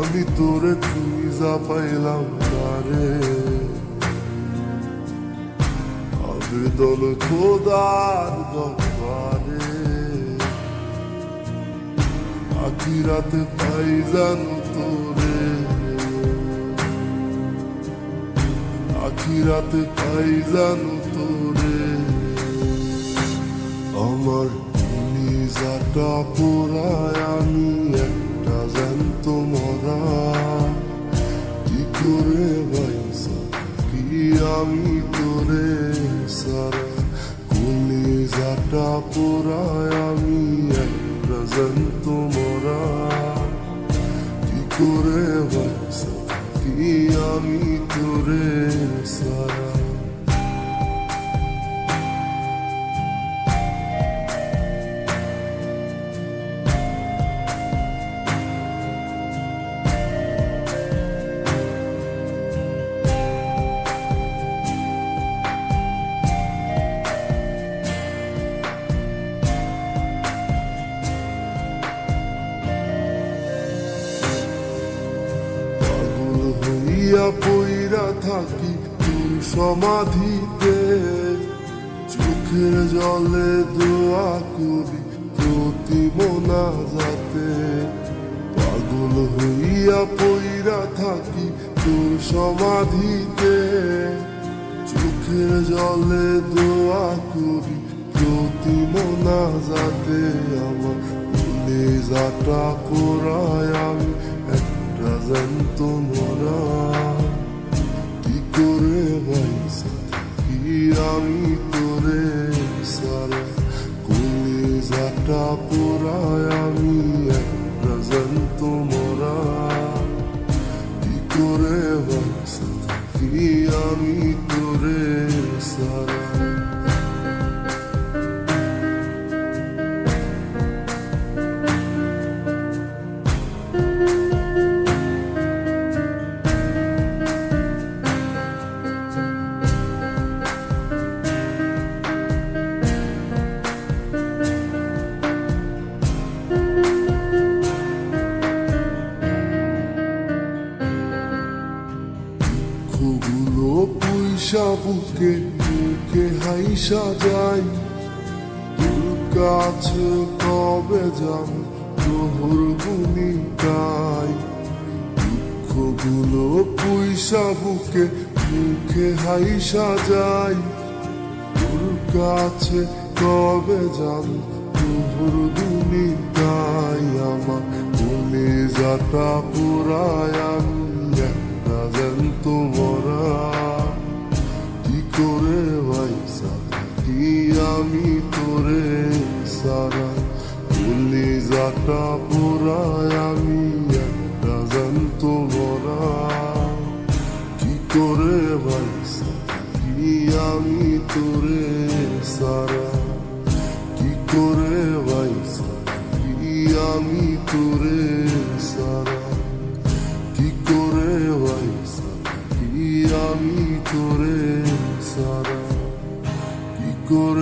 আমি তোরে খুঁজা পাইলাম না রে আবেদন খোদার দরবারে আখিরাতে পাই জানো তোরে আখিরাতে পাই জানো তোরে আমার নিজাটা পোড়ায় আমি তোরে সারা কলিজাটা পোড়ায়, আমি একটা জ্যান্ত মরা। কি করে কি আমি তোরে সারা? হইয়া পইরা থাকি তুই সমাধিতে। চোখের জলে দোয়া করি প্রতি মোনা যাতে পাগল হইয়া পইরা থাকি তুই সমাধিতে। চোখের জলে দোয়া করি প্রতি মোনা যাতে আমার ভুলে যাটা পোড়ায় আমি একটা জ্যান্ত মরা। যাটা পোড়ায় আমি একটা জ্যান্ত মরা। কি করে কি আমি পয়সা বুকে বুকে হাইসা যাই কাছে কবে যাব তোর গুনি গাই দুঃখগুলো পয়সা বুকে মুখে হাইসা যাই তোর কাছে কবে যাব তোর গুনি গাই আমার মনে যাটা পুরায় আমি একটা জ্যান্ত মরা কি আমি তোরে সারা? বলি যাটা পুরায় আমি একটা জ্যান্ত মরা কি করে ভাইসা কি আমি তোরে সারা? কি করে ভাইসা কি আমি তোরে আমি